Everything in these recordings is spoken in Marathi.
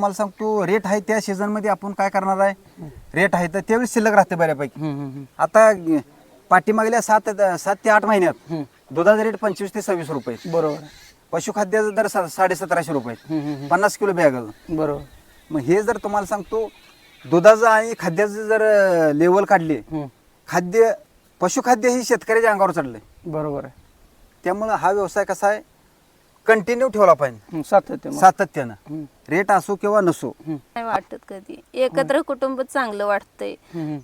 मला सांगतो रेट आहे त्या सीझनमध्ये आपण काय करणार आहे? रेट आहे तर त्यावेळी शिल्लक राहते बऱ्यापैकी. आता पाठीमागल्या सात सात ते आठ महिन्यात. दुधाचा रेट पंचवीस ते सव्वीस रुपये. बरोबर. पशुखाद्याचा दर सा- साडेसतराशे रुपये. पन्नास किलो बॅग. बरोबर. मग हे जर तुम्हाला सांगतो दुधाचं आणि खाद्याचं जर लेवल काढली. खाद्य पशुखाद्य ही शेतकऱ्याच्या अंगावर चढलंय. बरोबर आहे. त्यामुळं हा व्यवसाय कसा आहे? कंटिन्यू ठेवला पाहिजे. सातत्य मग. सातत्यानं. रेट असो किंवा नसो. नाही वाटत कधी. एकत्र कुटुंब चांगलं वाटतंय.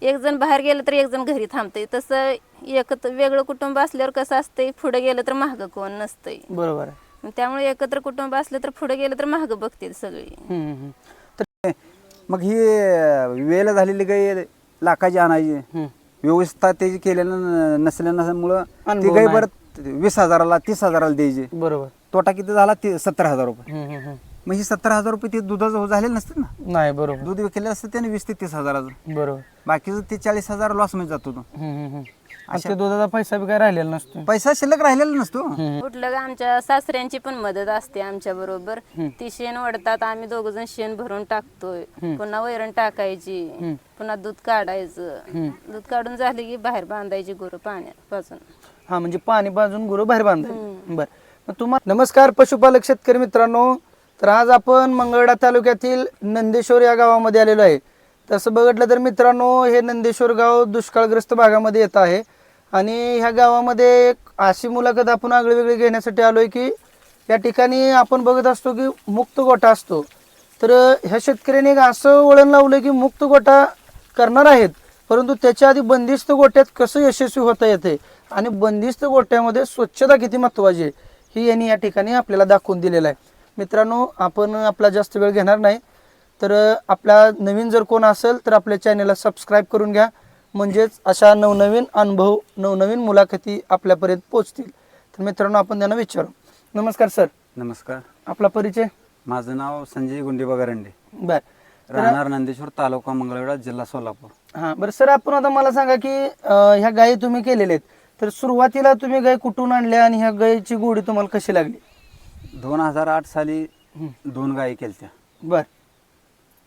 एक जण बाहेर गेलं तर एक जण घरी थांबतंय. तसं एकत्र वेगळं कुटुंब असल्यावर कसं असतंय पुढे गेलं तर महाग कोण नसतंय. बरोबर आहे. मग त्यामुळे एकत्र कुटुंब असलं तर पुढे गेलं तर महाग बघतील सगळी. मग ही वेळ झालेली गाई लाखाची आणायची. व्यवस्था त्याची केलेलं न- नसल्यामुळं ती गाई नाही. परत वीस हजाराला तीस हजाराला द्यायची. बरोबर. तोटा किती झाला? ती सत्तर हजार रुपये. हम्म, हम्म, हम्म. मग ही सत्तर हजार रुपये ते दुधाचं झालेलं नसतं ना? नाही बरोबर. दूध विकलेलं असतं त्याने वीस ते तीस हजाराचं बरोबर. बाकीचं ते चाळीस हजार लॉसमध्ये जातो तो. हम्म, हम्म, हम्म. आणि ते दुधाचा पैसा बी काय राहिलेला नसतो. पैसा शिल्लक राहिलेला नसतो. कुठलं का आमच्या सासऱ्यांची पण मदत असते आमच्या बरोबर. ती शेण वडतात आम्ही दोघ जण शेण भरून टाकतोय. पुन्हा वैरण टाकायची. पुन्हा दूध काढायचं. दूध काढून झाले की बाहेर बांधायची गुरु पाण्यापासून. हा म्हणजे पाणी पाजून गुरु बाहेर बांधाय बर. तुम्हाला नमस्कार पशुपालक शेतकरी मित्रांनो. तर आज आपण मंगळडा तालुक्यातील नंदेश्वर या गावामध्ये आलेलो आहे. तसं बघितलं तर मित्रांनो हे नंदेश्वर गाव दुष्काळग्रस्त भागामध्ये येत आहे. आणि ह्या गावामध्ये एक अशी मुलाखत आपण आगळीवेगळी घेण्यासाठी आलो आहे की या ठिकाणी आपण बघत असतो की मुक्त गोठा असतो. तर ह्या शेतकऱ्याने एक असं वळण लावलं की मुक्त गोठा करणार आहेत. परंतु त्याच्या आधी बंदिस्त गोट्यात कसं यशस्वी होता येते? आणि बंदिस्त गोट्यामध्ये स्वच्छता किती महत्वाची आहे? ही यांनी या ठिकाणी आपल्याला दाखवून दिलेलं आहे. मित्रांनो आपण आपला जास्त वेळ घेणार नाही तर आपला नवीन जर कोण असेल तर आपल्या चॅनलला सबस्क्राईब करून घ्या. म्हणजेच अशा नवनवीन अनुभव नवनवीन मुलाखती आपल्यापर्यंत पोचतील तर मित्रांनो आपण त्यांना विचारू. नमस्कार सर. नमस्कार. आपला परिचय? माझं नाव संजय गुंडीबा गरंडे. बर. राहणार नंदेश्वर तालुका मंगळवेढा जिल्हा सोलापूर. हा बरं सर आपण आता मला सांगा की ह्या गायी तुम्ही केलेल्या आहेत. तर सुरुवातीला तुम्ही गाय कुठून आणल्या आणि ह्या गायीची गोडी तुम्हाला कशी लागली? दोन हजार आठ साली दोन गायी केलत्या. बर.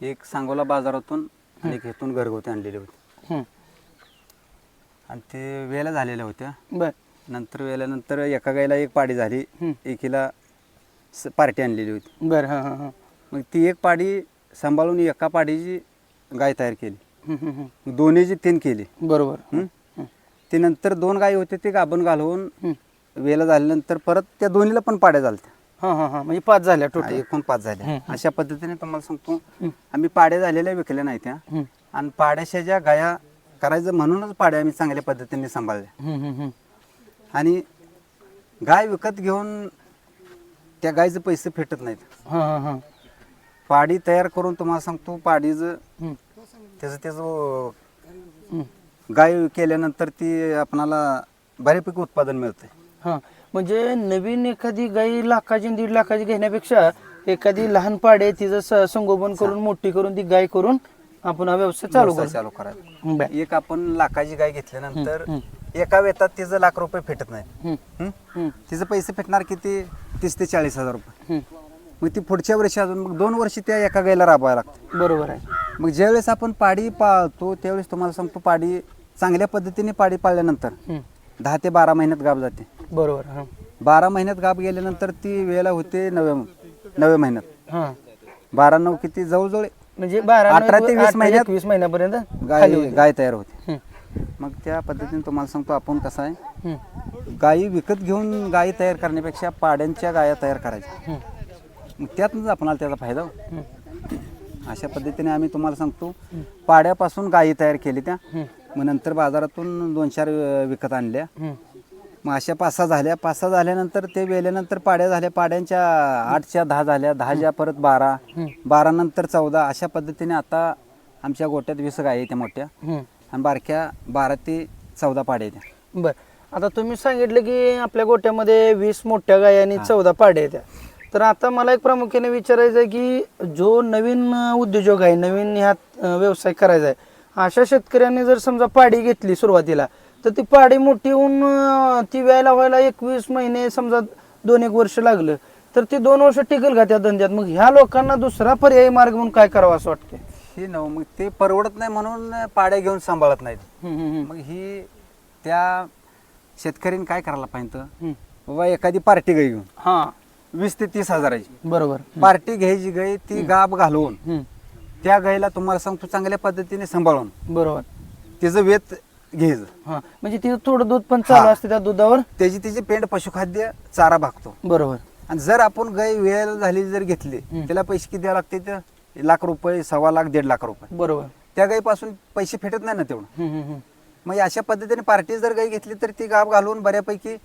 एक सांगोला बाजारातून आणि एक इथून घरगुती आणलेली होती. आणि ते वेळेला झालेल्या होत्या. बर. नंतर वेळेनंतर एका गायीला एक पाडी झाली. एकीला स- पार्टी आणलेली होती. बर हा हा हा. मग ती एक पाडी सांभाळून एका पाडीची गाय तयार केली. दोन्हीची तीन केली. बरोबर? ते नंतर दोन गायी होते ते गाभण घालवून. वेला झाल्यानंतर परत त्या दोन्हीला पण पाड्या हा हा हा म्हणजे पाच झाल्या टोटल एकूण पाच झाल्या. अशा पद्धतीने तुम्हाला सांगतो. आम्ही पाड्या झालेल्या विकल्या नाही त्या. आणि पाड्याच्या ज्या गाया करायचं म्हणूनच पाड्या आम्ही चांगल्या पद्धतीने सांभाळल्या. आणि गाय विकत घेऊन त्या गायचे पैसे फेटत नाहीत हा हा हा पाडी तयार करून तुम्हाला सांगतो पाडीचं. त्याचं त्याचं. गाय केल्यानंतर ती आपणाला बऱ्यापैकी उत्पादन मिळते. हा म्हणजे नवीन एखादी गाई लाखाची आणि दीड लाखाची घेण्यापेक्षा एखादी लहान पाडे तिचं स- संगोपन करून मोठी करून ती गाय करून आपण हा व्यवसाय चालू व्यवसाय करू. चालू करायला बर. एक आपण लाखाची गाय घेतल्यानंतर एका वेतात तिचं लाख रुपये फेटत नाही. हम्म, हं? हम्म, तिचं पैसे फेटणार किती? तीस ते चाळीस हजार रुपये. हम्म. मग ती पुढच्या वर्षी अजून मग दोन वर्षी त्या एका गायला राबवायला लागते. बरोबर आहे. मग ज्यावेळेस आपण पाडी पाळतो त्यावेळेस तुम्हाला सांगतो पाडी चांगल्या पद्धतीने पाडी पाळल्यानंतर. दहा ते बारा महिन्यात गाब जाते. बरोबर हा. बारा महिन्यात गाब गेल्यानंतर ती वेळेला होते नव्या नव्या महिन्यात. हा. बारा नऊ किती जवळजवळ म्हणजे बारा अठरा ते वीस महिन्यात एकवीस महिन्यापर्यंत गाय खाली होते. गाय तयार होते. हम्म, मग त्या पद्धतीने तुम्हाला सांगतो आपण कसं आहे. हम्म, गायी विकत घेऊन गायी तयार करण्यापेक्षा पाड्यांच्या गाया तयार करायच्या. हम्म, मग त्यातूनच आपणाला त्याचा फायदा. हम्म, अशा पद्धतीने आम्ही तुम्हाला सांगतो पाड्यापासून गायी तयार केली त्या. हम्म, मग नंतर बाजारातून दोन चार अं, विकत आणल्या. मग अशा पाच सहा झाल्या. पाच सहा झाल्यानंतर ते वेल्यानंतर पाड्या झाल्या. पाड्यांच्या आठच्या दहा झाल्या. दहाच्या परत बारा. बारा नंतर चौदा. अशा पद्धतीने आता आमच्या गोट्यात वीस गायी त्या मोठ्या. आणि बारक्या बारा ते चौदा पाड्या त्या. बर. आता तुम्ही सांगितलं की आपल्या गोट्यामध्ये वीस मोठ्या गाय आणि चौदा पाड्या आहेत तर आता मला एक प्रामुख्याने विचारायचं आहे की जो नवीन अं, उद्योजक आहे नवीन ह्यात अं, व्यवसाय करायचा आहे अशा शेतकऱ्यांनी जर समजा पाडी घेतली सुरुवातीला तर ती पाडी मोठी होऊन ती व्यायला व्हायला एकवीस महिने समजा दोन एक वर्ष लागलं तर ती दोन वर्ष टिकेल का त्या धंद्यात? मग ह्या लोकांना दुसरा पर्यायी मार्ग म्हणून काय करावं असं वाटतंय? हे नव मग ते परवडत नाही म्हणून पाड्या घेऊन सांभाळत नाहीत. मग ही त्या शेतकऱ्यांनी काय करायला पाहिजे. बाबा एखादी पार्टी गाई घेऊन. हा. वीस ते तीस हजाराची. बरोबर. पार्टी घ्यायची गाई ती गाब घालवून त्या गाईला तुम्हाला सांगतो चांगल्या पद्धतीने सांभाळून. बरोबर. तिचं वेत घ्यायचं हा म्हणजे तिथं थोडं दूध पण चालू हा. असते त्या दुधावर? त्याची तिची पेंड पशुखाद्य चारा भागतो. बरोबर. आणि जर आपण गाय वेळ झाली जर घेतली हम्म. त्याला पैसे किती द्यावे लागते तर लाख रुपये सव्वा लाख दीड लाख रुपये. बरोबर. त्या गाईपासून पैसे फेटत नाही ना तेवढं. हम्म, हम्म, हम्म. मग अशा पद्धतीने पार्टी जर गाई घेतली तर ती गाब घालून बऱ्यापैकी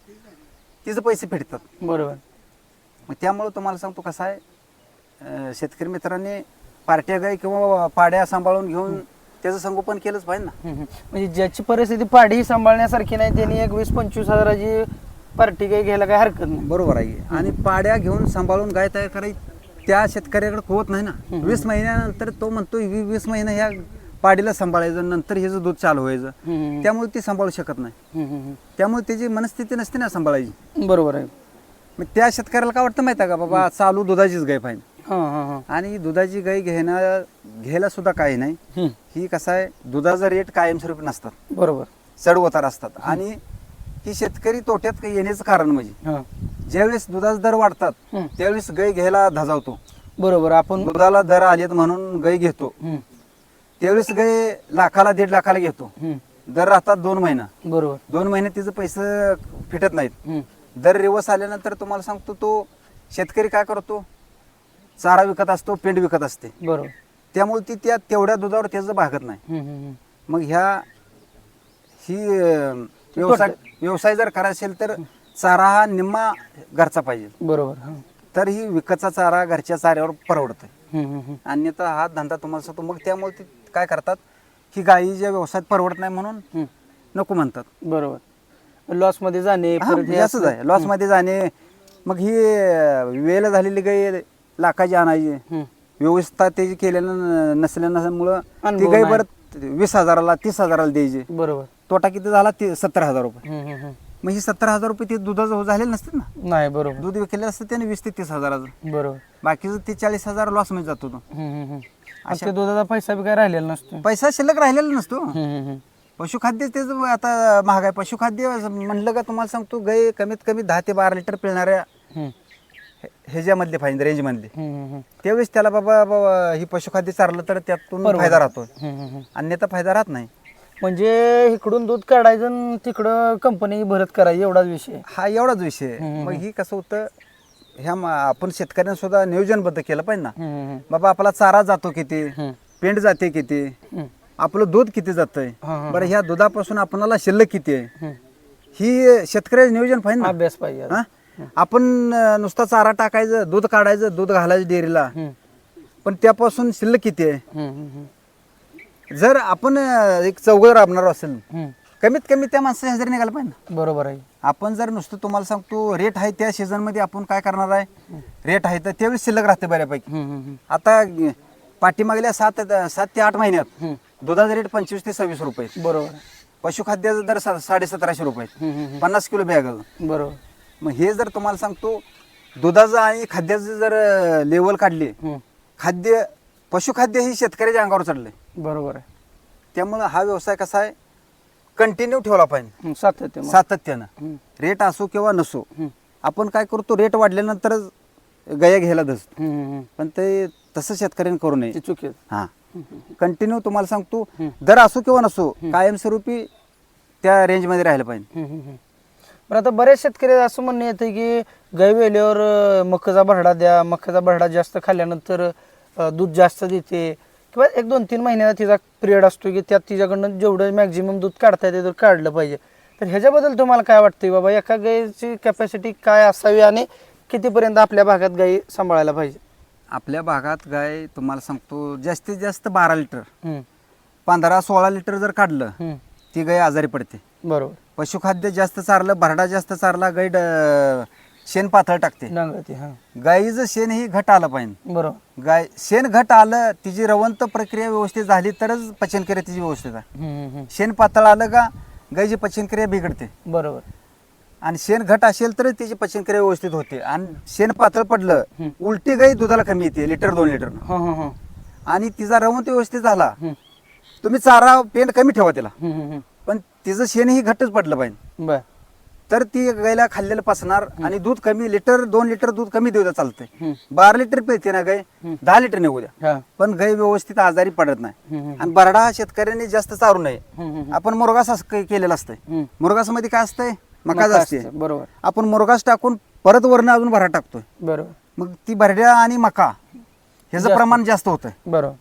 तिचं पैसे फेटतात बरोबर. मग त्यामुळं तुम्हाला सांगतो कसं आहे अं, शेतकरी मित्रांनी पार्ट्या गाई किंवा पाड्या सांभाळून घेऊन त्याचं संगोपन केलंच पाहिजे ना. म्हणजे ज्याची परिस्थिती पाडी सांभाळण्यासारखी नाही त्यांनी एक वीस पंचवीस हजाराची पार्टी काही घ्यायला काही हरकत नाही. बरोबर आहे. आणि पाड्या घेऊन सांभाळून गाय तयार करायची त्या शेतकऱ्याकडे होत नाही ना. वीस महिन्यानंतर तो म्हणतो वी- वीस महिने ह्या पाडीला सांभाळायचं नंतर हिचं दूध चालू व्हायचं. त्यामुळे ती सांभाळू शकत नाही. हम्म, हम्म, त्यामुळे त्याची मनस्थिती नसते ना सांभाळायची. हम्म. बरोबर आहे. मग त्या शेतकऱ्याला काय वाटतं माहिती आहे का बाबा चालू दुधाचीच गाय पाहिजे. आणि ही दुधाची गाय घेणं घ्यायला सुद्धा काही नाही. ही कसं आहे दुधाचा रेट कायमस्वरूपी नसतात. बरोबर. चढ उतार असतात. आणि ही शेतकरी तोट्यात येण्याचं कारण म्हणजे ज्यावेळेस दुधाचे दर वाढतात. त्यावेळेस गाय घ्यायला धजावतो. बरोबर आपण दुधाला दर आलेत म्हणून गाय घेतो. त्यावेळेस गाय लाखाला दीड लाखाला घेतो. दर राहतात दोन महिना. बरोबर. दोन महिने तिचं पैसे फिटत नाहीत. दर रिवर्स आल्यानंतर तुम्हाला सांगतो तो शेतकरी काय करतो? चारा विकत असतो पेंड विकत असते. बरोबर. त्यामुळे ती त्या तेवढ्या दुधावर त्याचं भागत नाही. हम्म, हम्म, हम्म. मग ह्या ही अं, व्यवसाय व्यवसाय जर करायचा असेल तर चारा हा निम्मा घरचा पाहिजे. बरोबर हा. तर ही विकतचा चारा घरच्या चाऱ्यावर परवडतोय. हम्म, हम्म, हम्म. अन्यथा हा धंदा तुम्हाला सांगतो. मग त्यामुळे ते काय करतात ही गायीच्या व्यवसायात परवडत नाही म्हणून हम्म. नको म्हणतात. बरोबर. लॉसमध्ये जाणे हा, परत हे हे असंच असं- आहे लॉसमध्ये जाणे. मग ही अं, वेळ झालेली गाई लाखाची आणायची. व्यवस्था त्याची केलेलं नसल्यामुळं ती नाही. परत वीस हजाराला तीस हजाराला द्यायची. बरोबर. तोटा किती झाला? ते सत्तर हजार रुपये. मग ही सत्तर हजार रुपये ते दुधाचं झालेलं नसतं ना? नाही बरोबर. दूध विकलेलं असतं त्याने वीस ते तीस हजाराचं. बरोबर. बाकीचं ते चाळीस हजार लॉसमध्ये जातो तो. ते दुधाचा पैसा बी काय राहिलेला नसतो. पैसा शिल्लक राहिलेला नसतो. पशुखाद्य तेच आता महाग आहे पशुखाद्य म्हणलं का तुम्हाला सांगतो गाय कमीत कमी दहा ते बारा लिटर पिळणाऱ्या हे- ह्याच्यामधले पाहिजे रेंजमधले त्यावेळेस त्याला बाबा बाबा ही पशुखाद्य चारलं तर त्यातून. फायदा राहतो. अन्यथा फायदा राहत नाही. म्हणजे इकडून दूध काढायचं आणि तिकडं कंपनी भरत करायची एवढाच विषय. हा एवढाच विषय. मग ही कसं होतं ह्या आपण शेतकऱ्यांना सुद्धा नियोजनबद्ध केलं पाहिजे ना. बाबा आपला चारा जातो किती. पेंड जाते किती? आपलं दूध किती जातंय? बरं ह्या दुधापासून आपणाला शिल्लक किती आहे. ही शेतकऱ्याचं नियोजन पाहिजे ना. अभ्यास पाहिजे. हा? आपण अं, नुसता चारा टाकायचं दूध काढायचं दूध घालायचं डेअरीला हम्म, पण त्यापासून शिल्लक किती आहे हम्म, हम्म, हम्म. जर आपण अं, एक चौघ राबणार असेल हम्म. कमीत कमी त्या माणसाच्या हजेरी निघायला पाहिजे ना बरोबर आहे आपण जर नुसतं तुम्हाला सांगतो रेट आहे त्या सीझनमध्ये आपण काय करणार आहे रेट आहे तर त्यावेळी शिल्लक राहते बऱ्यापैकी हम्म, हम्म, हम्म. आता अं, पाठीमागल्या सात सात ते आठ महिन्यात हम्म. दुधाचा रेट पंचवीस ते सव्वीस रुपये बरोबर आहे. पशुखाद्याचा दर सा- साडेसतराशे रुपये हम्म, हम्म, हम्म. पन्नास किलो बॅग बरोबर मग हे जर तुम्हाला सांगतो दुधाचं आणि खाद्याचं जर लेवल काढली हम्म. खाद्य पशुखाद्य ही शेतकऱ्याच्या अंगावर चढले बरोबर आहे. त्यामुळं हा व्यवसाय कसा आहे? कंटिन्यू ठेवला पाहिजे. सातत्य मग. सातत्यानं. हम्म, रेट असो किंवा नसो आपण काय करतो रेट वाढल्यानंतरच गया घ्यायला धसतो हम्म. पण ते तसं शेतकऱ्यांनी करू नये. ते चुकी. हा. कंटिन्यू तुम्हाला सांगतो. दर असो किंवा नसो कायमस्वरूपी त्या रेंजमध्ये राहिलं पाहिजे. पण आता बरेच शेतकरी असं म्हणणं येतं की गाय वेल्यावर अं, मकाचा भरडा द्या मकाचा भरडा जास्त खाल्ल्यानंतर दूध जास्त देते. किंवा एक दोन तीन महिन्याचा तिचा पिरियड असतो की त्यात तिच्याकडनं जेवढं मॅक्झिमम दूध काढता येते तेवढं काढलं पाहिजे. तर ह्याच्याबद्दल तुम्हाला काय वाटतं बाबा? एका गायीची कॅपॅसिटी काय असावी आणि कितीपर्यंत आपल्या भागात गायी सांभाळायला पाहिजे? आपल्या भागात गाय तुम्हाला सांगतो जास्तीत जास्त बारा लिटर. पंधरा सोळा लिटर जर काढलं. ती गाय आजारी पडते. बरोबर. पशुखाद्य जास्त चारलं भरडा जास्त चारला गाय ड- शेण पातळ टाकते. नांगरती हां. गाईचं शेण ही घट आलं पाहिजे. बरोबर. गाय शेण घट आलं तिची रवंत प्रक्रिया व्यवस्थित झाली तरच पचनक्रिया तिची व्यवस्थित आहे. हम्म, हम्म, हम्म. शेण पातळ आलं का गायची पचनक्रिया बिघडते. बरोबर. आणि शेण घट असेल तर त्याची पचनक्रिया व्यवस्थित होते. आणि शेण पातळ पडलं उलटी गाई दुधाला कमी येते लिटर दोन लिटर. हा हा हा. आणि तिचा रवंत व्यवस्थित झाला हम्म. तुम्ही चारा पेंट कमी ठेवा तिला. हम्म, हम्म, हम्म. पण तिचं शेण ही घट्टच पडलं पाहिजे. बर. तर ती गायला खाल्लेलं पसणार आणि दूध कमी लिटर दोन लिटर दूध कमी देऊ द्या चालतंय. बारा लिटर पिळते ना गाय दहा लिटर निघू द्या. पण गाय व्यवस्थित आजारी पडत नाही. आणि बरडा हा शेतकऱ्यांनी जास्त चारू नये. आपण मुरगास केलेलं असतंय. हम्म. मुरगासमध्ये काय असतंय? मकाच मका असते बरोबर. आपण मुरगास टाकून परत वरनं अजून भरा टाकतोय. बरोबर. मग ती भरड्या आणि मका ह्याचं. प्रमाण जास्त होतंय. बरोबर.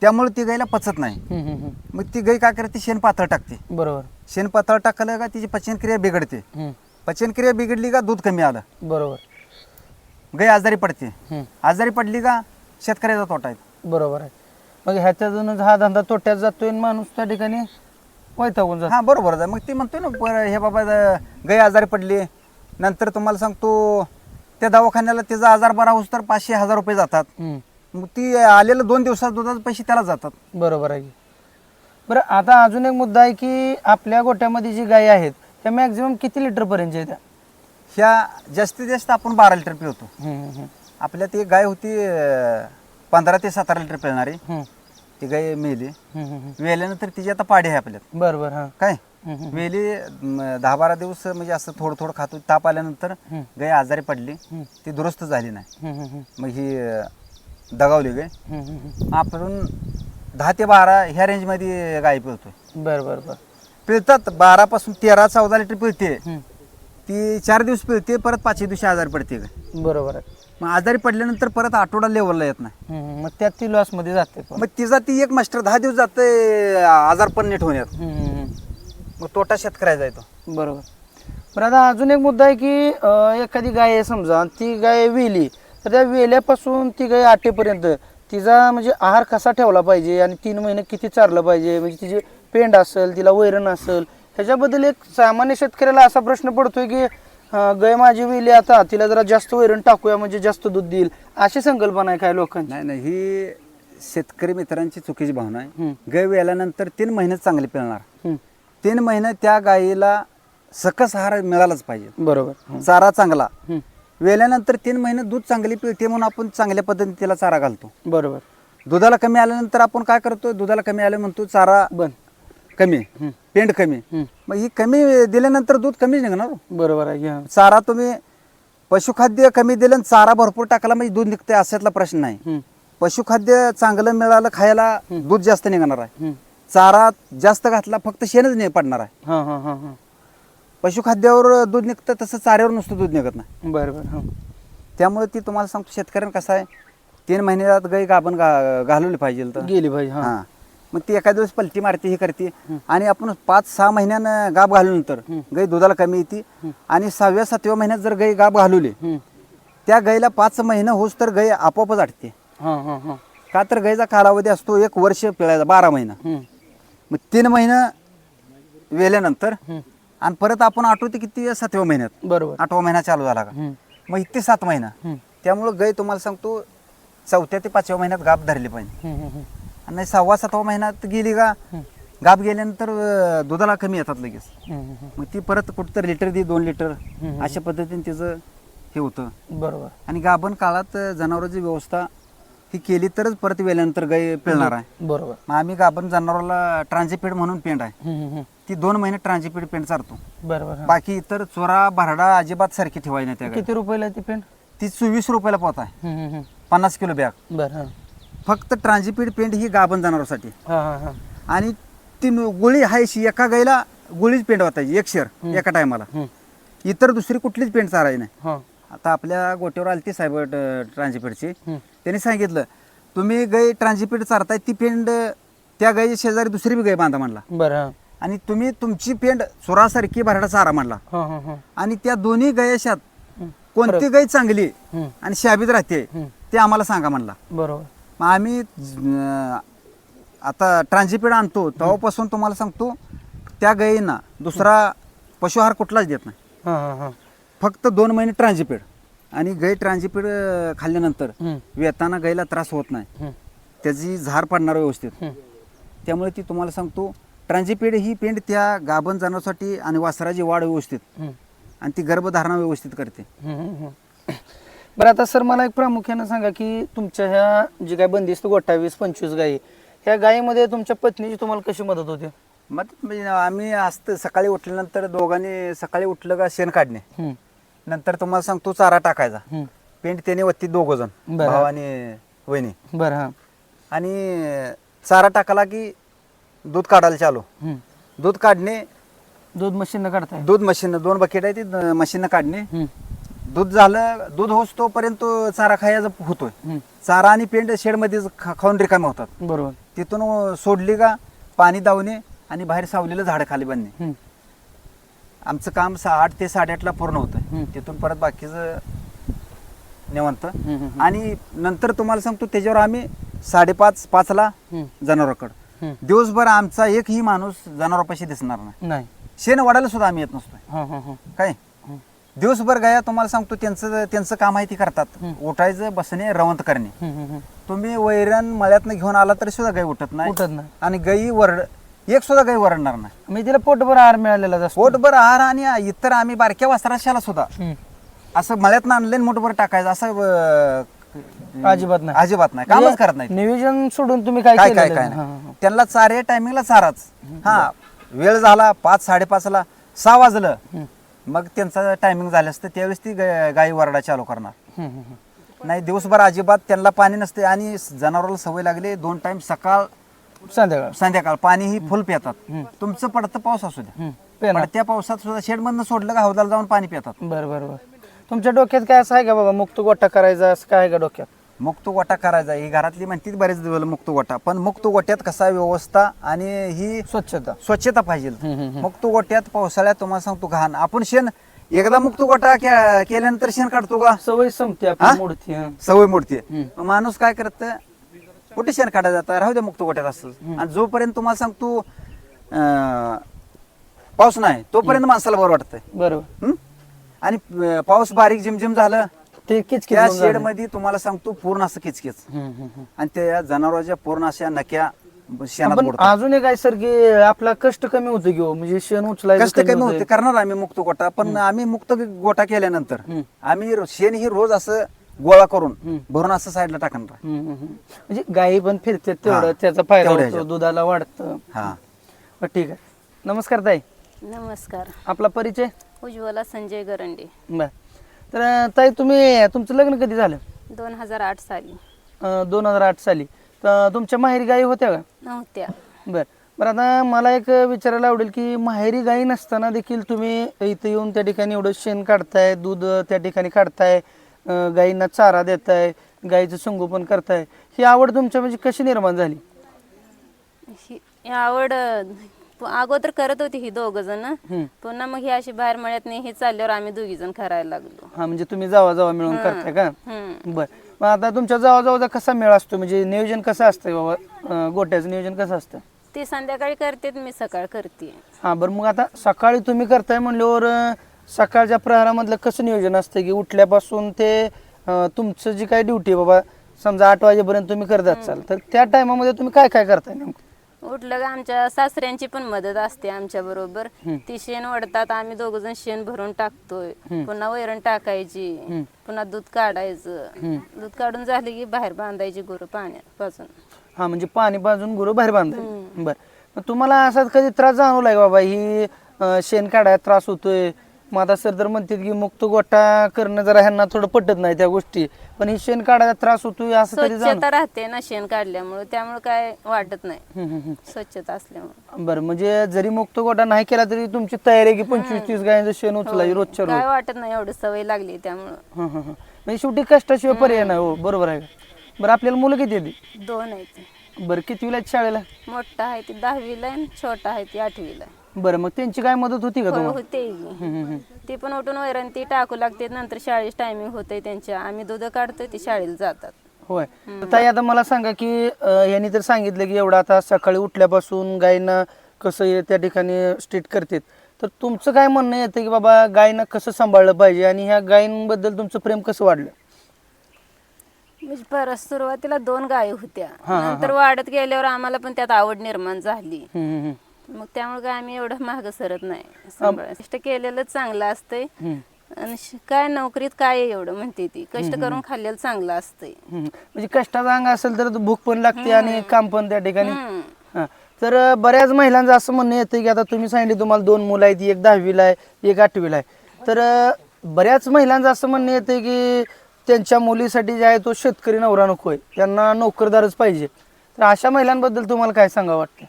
त्यामुळे ती गायला पचत नाही. हम्म, हम्म, हम्म. मग ती गाय काय करते? शेण पातळ टाकते. बरोबर. शेण पातळ टाकलं का तिची पचनक्रिया बिघडते. हम्म. पचनक्रिया बिघडली का दूध कमी आलं. बरोबर. गाय आजारी पडते. हम्म. आजारी पडली का शेतकऱ्याचा तोटा आहे. बरोबर आहे. मग ह्याच्यातूनच हा धंदा तोट्यात जातोय आणि माणूस त्या ठिकाणी वैतागून जातो. हा बरोबर आहे. मग ती म्हणतोय ना बरं हे बाबा ज- गाय आजारी पडली. नंतर तुम्हाला सांगतो त्या दवाखान्याला त्याचा आजार बरा होस तर पाचशे हजार रुपये जातात. हम्म. मग ती आलेलं दोन दिवसात दुधाचे पैसे त्याला जातात. बरोबर आहे की. बरं आता अजून एक मुद्दा आहे की आपल्या गोट्यामध्ये जी गायी आहेत त्या मॅक्झिमम किती लिटर पर्यंत त्या ह्या जास्तीत जास्त आपण बारा लिटर पिवतो. हम्म, हम्म, आपल्यात एक गाय होती अं, पंधरा ते सतरा लिटर पिळणारी. हम्म, ती गाय मेली. हम्म, हम्म. वेल्यानंतर तिची आता पाडी आहे आपल्यात. बरं बरं हां. काय? हम्म, हम्म. वेली म, दहा बारा दिवस म्हणजे असं थोडं थोडं खातो. ताप आल्यानंतर हम्म. गाय आजारी पडली. हम्म. ती दुरुस्त झाली नाही. हम्म, हम्म, मग ही अं, दगावली हम्म. आपण दहा ते बारा ह्या रेंजमध्ये गाय पिळतोय. बरं बरं बरं. पिळतात बारापासून तेरा चौदा लिटर पिळते. ती चार दिवस पिळते परत पाचव्या दिवशी आजारी पडते गाय बरोबर आहे. मग आजारी पडल्यानंतर परत आठवडा लेवलला येत नाही. हम्म, मग त्यात ती लॉसमध्ये जाते पण. मग तिचा ती एक मास्टर दहा दिवस जाते आजार पण नीट होण्यात. हम्म. मग तोटा शेतकऱ्याचा येतो बरोबर. बरं आता अजून एक मुद्दा आहे की अं, एखादी गाय आहे समजा आणि ती गाय वेली तर त्या वेल्यापासून ती गाय आटेपर्यंत तिचा म्हणजे आहार कसा ठेवला पाहिजे आणि तीन महिने किती चारलं पाहिजे? म्हणजे तिची पेंड असेल तिला वैरण असेल ह्याच्याबद्दल एक सामान्य शेतकऱ्याला असा प्रश्न पडतोय की गाय माझी वेली आता तिला जरा जास्त वैरण टाकूया म्हणजे जास्त दूध देईल अशी संकल्पना आहे काय लोकांची? नाही नाही ही शेतकरी मित्रांची चुकीची भावना आहे. गाय वेल्यानंतर तीन महिने चांगले पिळणार. तीन महिने त्या गायीला सकस आहार मिळालाच पाहिजे. बरोबर. चारा चांगला. वेल्यानंतर तीन महिने दूध चांगली पिळते म्हणून आपण चांगल्या पद्धतीने तिला चारा घालतो. बरोबर. दुधाला कमी आल्यानंतर आपण काय करतो? दुधाला कमी आलं म्हणतो चारा बन कमी. पेंड कमी. मग ही कमी दिल्यानंतर दूध कमी निघणार हो. बरोबर आहे. चारा तुम्ही पशुखाद्य कमी दिलं आणि चारा भरपूर टाकला म्हणजे दूध निघते अशातला प्रश्न नाही. हम्म, पशुखाद्य चांगलं मिळालं खायला दूध जास्त निघणार आहे. हम्म. चारा जास्त घातला फक्त शेणच नाही पडणार आहे. हां हां हां हां. पशुखाद्यावर दूध निघतं तसं चाऱ्यावर नुसतं दूध निघत नाही. बरं बरं हां. त्यामुळे ती तुम्हाला सांगतो शेतकऱ्यांना कसं आहे तीन महिन्यात गाई गाभण घा घालवली पाहिजे तर. गेली पाहिजे हां. हा. मग ती एका दिवस पलटी मारते हे करते. आणि आपण पाच सहा महिन्यानं गाब घालवल्यानंतर गाई दुधाला कमी येते. आणि सहाव्या सातव्या महिन्यात जर गाई गाब घालवली. त्या गाईला पाच महिना होस तर गाई आपोआपच आटते. हां हां हां. का तर गाईचा कालावधी असतो एक वर्ष पिळायचा बारा महिना. मग तीन महिना वेल्यानंतर. आणि परत आपण आठवते किती सातव्या महिन्यात. बरोबर. आठवा महिना चालू झाला का? हम्म. मग इथे सात महिना. त्यामुळं गाय तुम्हाला सांगतो चौथ्या ते पाचव्या महिन्यात गाप धरली पाहिजे. हम्म, हम्म, आणि सहावा सातवा महिन्यात गेली का गाप गेल्यानंतर अं, दुधाला कमी येतात लगेच. हम्म, हम्म, मग ती परत कुठं लिटर दे दोन लिटर. अशा पद्धतीने तिचं हे होतं. हम्म. बरोबर. आणि गाभण काळात जनावरांची व्यवस्था ही केली तरच परत वेल्यानंतर गाय पिळणार आहे. बरोबर. मग आम्ही गाभण जनावराला ट्रान्झिपेड म्हणून पेंड आहे. हम्म, हम्म, हम्म. ती दोन महिने ट्रान्झिपेड पेंड चालतो बरोबर हां. बाकी इतर चोरा भरडा अजिबात सारखी ठेवायची नाही त्या. किती रुपयाला ती पेंट ती चोवीस रुपयाला पोत आहे. पन्नास किलो बॅग. बरं हां. फक्त ट्रान्झिपेड पेंड ही गाभण जनावरांसाठी. हां हां हां. आणि ती नु- गोळी हायशी एका गाईला गोळीच पेंड वाटायची एक शेर एका टायमाला. हम्म. इतर दुसरी कुठलीच पेंड चारायची नाही. हां. आता आपल्या गोट्यावर आली ती साहेब ट्रान्झिपेडची. त्यांनी सांगितलं तुम्ही गाई ट्रान्झिपेड चारताय ती पेंड त्या गाईच्या शेजारी दुसरी बी गाय बांधा म्हणला. बरं आणि तुम्ही तुमची पेंड चोरासारखी भरडा चारा म्हणला. हां हां हां. आणि त्या दोन्ही गायशात. कोणती गाय चांगली. आणि शाबीत राहते. ते आम्हाला सांगा म्हणला. बरोबर. मग आम्ही आता ट्रान्झिपेड आणतो तेव्हापासून तुम्हाला सांगतो त्या गायींना दुसरा पशुहार कुठलाच देत नाही. फक्त दोन महिने ट्रान्झिपेड आणि गाय ट्रान्झिपेड खाल्ल्यानंतर. वेताना गायीला त्रास होत नाही. त्याची झार पडणार व्यवस्थित. त्यामुळे ती तुम्हाला सांगतो ट्रान्झिपेड ही पेंड त्या गाभण जाण्यासाठी आणि वासराची वाढ व्यवस्थित. आणि ती गर्भधारणा व्यवस्थित करते. बरं आता सर मला एक प्रामुख्यानं सांगा की तुमच्या ह्या जी काय बंदिस्त गोठा वीस पंचवीस गायी ह्या गायीमध्ये तुमच्या पत्नीची तुम्हाला कशी मदत होते मग म्हणजे आम्ही असतं सकाळी उठल्यानंतर दोघांनी सकाळी उठलं का शेण काढणे नंतर तुम्हाला सांगतो चारा टाकायचा. हम्म. पेंट त्याने वत्ती दोघ जण बरं. भाव आणि वहिनी. बरं हां. आणि चारा टाकला की दूध काढायला चालू. हम्म. दूध काढणे दूध मशीन काढताय? दूध मशीन दोन बकेट आहे ती मशीन काढणे. हम्म, दूध झालं दूध होस तोपर्यंत तो चारा खायचा होतोय. हम्म. चारा आणि पेंट शेडमध्ये खाऊन रिकामे होतात. बरोबर. तिथून सोडली का पाणी दावणे आणि बाहेर सावलेलं झाड खाली बांधणे हम्म, आमचं काम सा आठ ते साडेआठला पूर्ण होतं हम्म. तिथून परत बाकीचं निवंत. आणि नंतर तुम्हाला सांगतो त्याच्यावर आम्ही साडेपाच पाचला जनावराकडं. दिवसभर आमचा एकही माणूस जनावरापाशी दिसणार नाही. नाही. शेण वाढायला सुद्धा आम्ही येत नसतोय. हां हां हां. काय. दिवसभर गाया तुम्हाला सांगतो त्यांचं त्यांचं काम आहे ती करतात. उठायचं बसणे रवंत करणे. तुम्ही वैरण मळ्यातनं घेऊन आला तरी सुद्धा गाय उठत नाही. उठत नाही. आणि गाई वरड एक सुद्धा गाई वरडणार नाही. मी तिला पोटभर आहार मिळालेला असतो. पोटभर आहार आणि इतर आम्ही बारक्या वासराशाला सुद्धा. असं मळ्यातनं आणलं मोठभर टाकायचं असं अं, अजिबात नाही. अजिबात नाही. कामच करत नाही नियोजन सोडून तुम्ही काय काय काय काय नाही. त्यांना चारे टायमिंगला चाराच. हा वेळ झाला पाच साडेपाचला सहा वाजलं. मग त्यांचा टायमिंग झालं असतं त्यावेळेस ती गा- गाई वरडा चालू करणार. नाही दिवसभर अजिबात त्यांना पाणी नसते आणि जनावराला सवय लागली दोन टाइम सकाळ संध्याकाळ. संध्याकाळ पाणी ही फुल पितात. तुमचं पडतं पाऊस असू द्या. हम्म. पेना. पण त्या पावसात सुद्धा शेडमधनं सोडलं का हौदाला जाऊन पाणी पितात? बरं बरं बरं. तुमच्या डोक्यात काय असं आहे का बाबा मुक्त गोटा करायचा असं काय आहे का डोक्यात? मुक्त गोटा करायचा ही घरातली म्हणती बरेच दिवस मुक्त गोटा. पण मुक्त गोट्यात कसा व्यवस्था आणि ही स्वच्छता. स्वच्छता पाहिजे. हम्म, हम्म. मुक्त गोट्यात पावसाळ्यात तुम्हाला सांगतो घाण. आपण शेण एकदा मुक्त गोटा केल्यानंतर शेण काढतो का? सवय संपते हा? आपली मूर्ती. सवय मोडते. हम्म. माणूस काय करत? कुठे शेण काढायला जातं? राहू द्या मुक्त गोट्यात असं आणि जोपर्यंत तुम्हाला सांगतो पाऊस नाही तोपर्यंत माणसाला बरं वाटतंय. बरोबर. हं? आणि अं, पाऊस बारीक झिमझिम झालं ते किचकिच त्या होऊन. शेडमध्ये तुम्हाला सांगतो पूर्ण असं किचकिच. हम्म, हम्म, हम्म. आणि त्या जनावरांच्या पूर्ण अशा नक्या शेणात पण बुडतात. अजून एक आहे सर की आपला कष्ट कमी होतो की हो? म्हणजे शेण उचलायचं कष्ट कमी होते करणार आम्ही मुक्त गोटा पण आम्ही मुक्त गोटा केल्यानंतर हम्म. आम्ही रो- शेण ही रोज असं गोळा करून. भरून असं साईडला टाकणार. म्हणजे गायी पण फिरते तेवढं. त्याचा फायदा तेवढ्या होतो ह्याच्यात. दुधाला वाढतं. हा. बरं, ठीक आहे. नमस्कार ताई. नमस्कार. आपला परिचय? उज्ज्वला संजय गरंडे. बर. तर अं, ताई तुम्ही तुमचं लग्न कधी झालं? दोन हजार आठ साली. दोन हजार आठ साली. तर तुमच्या माहेरी गायी होत्या का? नव्हत्या. बर. बरं आता मला एक विचारायला आवडेल की माहेरी गाई नसताना देखील तुम्ही इथं येऊन त्या ठिकाणी एवढं शेण काढताय दूध त्या ठिकाणी काढताय गाईंना चारा देताय गाईचं संगोपन करताय. ही आवड तुमच्या म्हणजे कशी निर्माण झाली? ही ही आवड अं, अगोदर करत होती ही दोघ जण. हम्म. पुन्हा मग ही अशी बाहेर मळ्यात नाही हे चालल्यावर आम्ही दोघी जण करायला लागलो. हा म्हणजे तुम्ही जावा जावा मिळून करताय का? हम्म. बर. मग आता तुमच्या जावा जावाचा कसा मेळ असतो? म्हणजे नियोजन कसं असतंय बाबा? अं, गोट्याचं नियोजन कसं असतं? ती संध्याकाळी करते मी सकाळ करते हा बरं. मग आता सकाळी तुम्ही करताय म्हणल्यावर अं, सकाळच्या प्रहारामधलं कसं नियोजन असतं की उठल्यापासून ते अं, तुमचं जी काय ड्युटी बाबा समजा आठ वाजेपर्यंत तुम्ही करत असाल तर त्या टायमामध्ये तुम्ही काय काय करताय नेमकं? उठलं का आमच्या सासऱ्यांची पण मदत असते आमच्या बरोबर. ती शेण वडतात आम्ही दोघ जण शेण भरून टाकतोय. पुन्हा वैरण टाकायची पुन्हा दूध काढायचं. दूध काढून झाली की बाहेर बांधायची गुरु पाण्यापासून. हा म्हणजे पाणी पाजून गुरु बाहेर बांधाय बरं. मग तुम्हाला असा कधी त्रास जाणवलाय का बाबा ही अं, शेण काढायला त्रास होतोय मग आता सर तर म्हणतात की मुक्त गोटा करणं जरा ह्यांना थोडं पटत नाही त्या गोष्टी. पण ही शेण काढायला त्रास होतोय असं जाणव स्वच्छता राहते ना शेण काढल्यामुळे. त्यामुळे काय वाटत नाही. हम्म, हम्म, हम्म. स्वच्छता असल्यामुळे. बरं म्हणजे जरी मुक्त गोटा नाही केला तरी तुमची तयारी आहे की पंचवीस तीस गायांचं शेण उचलायची रोजच्या रोज? काय वाटत नाही एवढी सवय लागली त्यामुळं. हं, हं, हं. म्हणजे शेवटी कष्टाशिवाय पर्याय नाही हो बरोबर आहे का? बरं आपल्याला मुलं किती येते दोन आहेत. बरं कितवीला आहेत शाळेला? मोठा आहे ती दहावीला आहे आणि छोटा आहे ती आठवीला. आहे. बरं मग त्यांची काय मदत होती का तुम्हाला? होते. ती पण उठून वैरण ती टाकू लागते नंतर शाळेची टायमिंग होते त्यांच्या. आम्ही दूध काढतोय ती शाळेला जातात. होय. तर ताई आता मला सांगा की अं, यांनी तर सांगितलं की एवढं आता सकाळी उठल्यापासून गायींना कसं हे त्या ठिकाणी स्ट्रीट करतात. तर तुमचं काय म्हणणं येतं की बाबा गायींना कसं सांभाळलं पाहिजे आणि ह्या गायींबद्दल तुमचं प्रेम कसं वाढलं? म्हणजे परत सुरुवातीला दोन गायी होत्या. हा, हा, नंतर वाढत गेल्यावर आम्हाला पण त्यात आवड निर्माण झाली. मग त्यामुळे काय आम्ही एवढं महाग सरत नाही. सांभाळ कष्ट केलेलं चांगलं असतंय. हम्म. आणि श- काय नोकरीत काय आहे एवढं म्हणते ती. कष्ट करून खाल्लेलं चांगलं असतंय. हम्म. म्हणजे कष्टाचा अंग असेल तर भूक पण लागते आणि काम पण त्या ठिकाणी. हम्म. हा. तर अं, बऱ्याच महिलांचं असं म्हणणं येतं की आता तुम्ही सांगितले तुम्हाला दोन मुलं आहेत एक दहावीला आहे एक आठवीला आहे. तर अं, बऱ्याच महिलांचं असं म्हणणं येतं की त्यांच्या मुलीसाठी जे आहे तो शेतकरी नवरा नको आहे. त्यांना नोकरदारच पाहिजे. तर अशा महिलांबद्दल तुम्हाला काय सांगावं वाटतं?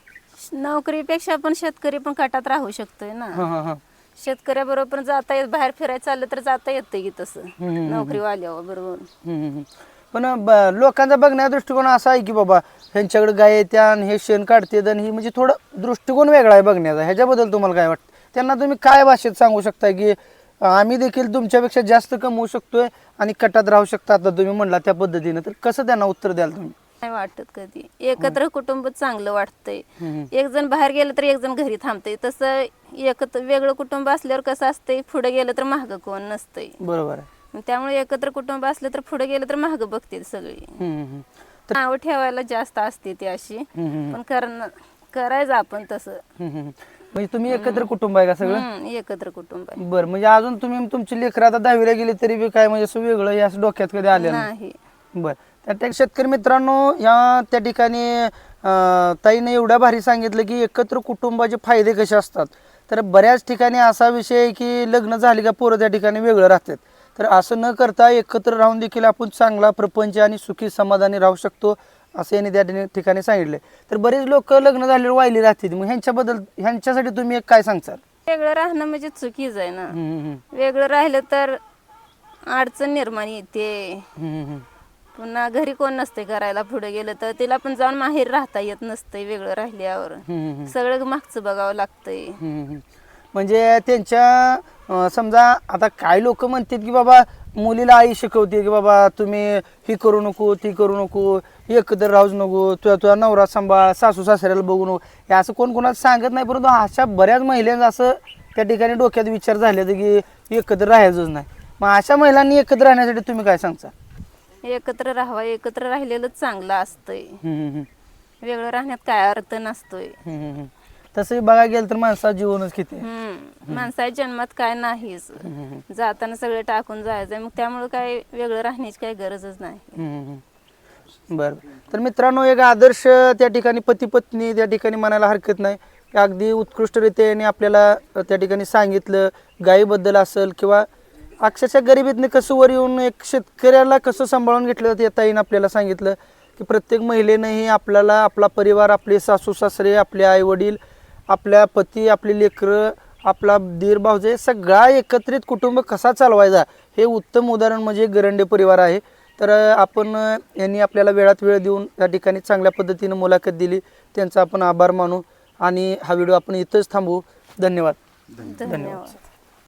नोकरीपेक्षा पण शेतकरी पण कटात राहू शकतोय ना. हां हां हां. शेतकऱ्याबरोबर जाता येत बाहेर फिरायला चाललं तर जाता येतं की तसं. हम्म. नोकरीवाल्यावर बरोबर. हम्म, हम्म. पण ब- लोकांचा बघण्याचा दृष्टिकोन असा आहे की बाबा ह्यांच्याकडे गाय येत्या आणि हे शेण काढते आणि ही म्हणजे थोडं दृष्टिकोन वेगळा आहे बघण्याचा. ह्याच्याबद्दल तुम्हाला काय वाटतं? त्यांना तुम्ही काय भाषेत सांगू शकता की अं, आम्ही देखील तुमच्यापेक्षा जास्त कमवू शकतोय आणि कटात राहू शकता आता तुम्ही म्हणला त्या पद्धतीनं. तर कसं त्यांना उत्तर द्याल तुम्ही? नाही वाटत कधी. एकत्र कुटुंब चांगलं वाटतंय. एक जण बाहेर गेलं तर एक जण घरी थांबतंय. तसं एकत्र वेगळं कुटुंब असल्यावर कसं असतंय पुढे गेलं तर महाग कोण नसतंय. बरोबर त्यामुळे एकत्र कुटुंब असलं तर पुढे गेलं तर महाग बघतील सगळी. नावं ठेवायला जास्त असते ती अशी. पण करणं करायचं आपण तसं. म्हणजे तुम्ही एकत्र कुटुंब आहे का सगळं? एकत्र कुटुंब आहे. बरं म्हणजे अजून तुम्ही तुमची लेकरं आता दहावीला गेली तरी बी काय म्हणजे असं वेगळं या डोक्यात कधी आले नाही. बर. त्या त्या शेतकरी मित्रांनो या त्या ठिकाणी ताईने एवढ्या भारी सांगितलं की एकत्र कुटुंबाचे फायदे कसे असतात. तर बऱ्याच ठिकाणी असा विषय आहे की लग्न झाले का पोरं त्या ठिकाणी वेगळं राहतात. तर असं न करता एकत्र राहून देखील आपण चांगला प्रपंच आणि सुखी समाधानी राहू शकतो असं यांनी त्या ठिकाणी- सांगितलंय. तर बरेच लोक लग्न झालेले वाहिली राहतील. मग ह्यांच्याबद्दल ह्यांच्यासाठी तुम्ही एक काय सांगचाल वेगळं राहणं म्हणजे चुकीच आहे ना. वेगळं राहिलं तर अडचण निर्माण येते. पुन्हा घरी कोण नसते करायला पुढे गेलं तर तिला पण जाऊन माहेर राहता येत नसतंय वेगळं राहिल्यावर हम्म, हम्म. सगळं मागचं बघावं लागतंय. हम्म. म्हणजे त्यांच्या अं, समजा आता काय लोक म्हणतात की बाबा मुलीला आई शिकवते की बाबा तुम्ही ही करू नको ती करू नको एकत्र राहूच नको तुझ्या तुझा नवरा सांभाळ सासू सासऱ्याला बघू नको. हे असं कोण कोणाला सांगत नाही परंतु अशा बऱ्याच महिलांचं असं त्या ठिकाणी डोक्यात विचार झाले होते की एकत्र राहायचंच नाही. मग अशा महिलांनी एकत्र राहण्यासाठी तुम्ही काय सांगता? एकत्र राहावं एकत्र राहिलेलंच चांगलं असतंय. वेगळं राहण्यात काय अर्थ नसतोय. तसंही बघायला गेलं तर माणसा जीवनच किती. हम्म माणसाच्या जन्मात काय नाहीच. जाताना सगळं टाकून जायचंय मग त्यामुळे काय वेगळं राहण्याची काही गरजच नाही. बरं. तर मित्रांनो एक आदर्श त्या ठिकाणी पती पत्नी त्या ठिकाणी म्हणायला हरकत नाही. अगदी उत्कृष्टरित्या आपल्याला त्या ठिकाणी सांगितलं गायीबद्दल असेल किंवा अक्षरशः गरिबीतनं कसं वर येऊन एक शेतकऱ्याला कसं सांभाळून घेतलं ते ताईनं आपल्याला सांगितलं की प्रत्येक महिलेनंही आपल्याला आपला परिवार आपले सासू सासरे आपले आई वडील आपल्या पती आपली लेकरं आपला दीर भाऊजे सगळा एकत्रित कुटुंब कसा चालवायचा? हे उत्तम उदाहरण म्हणजे गरंडे परिवार आहे. तर आपण यांनी आपल्याला वेळात वेळ देऊन त्या ठिकाणी चांगल्या पद्धतीनं मुलाखत दिली. त्यांचा आपण आभार मानू आणि हा व्हिडिओ आपण इथंच थांबवू. धन्यवाद. धन्यवाद.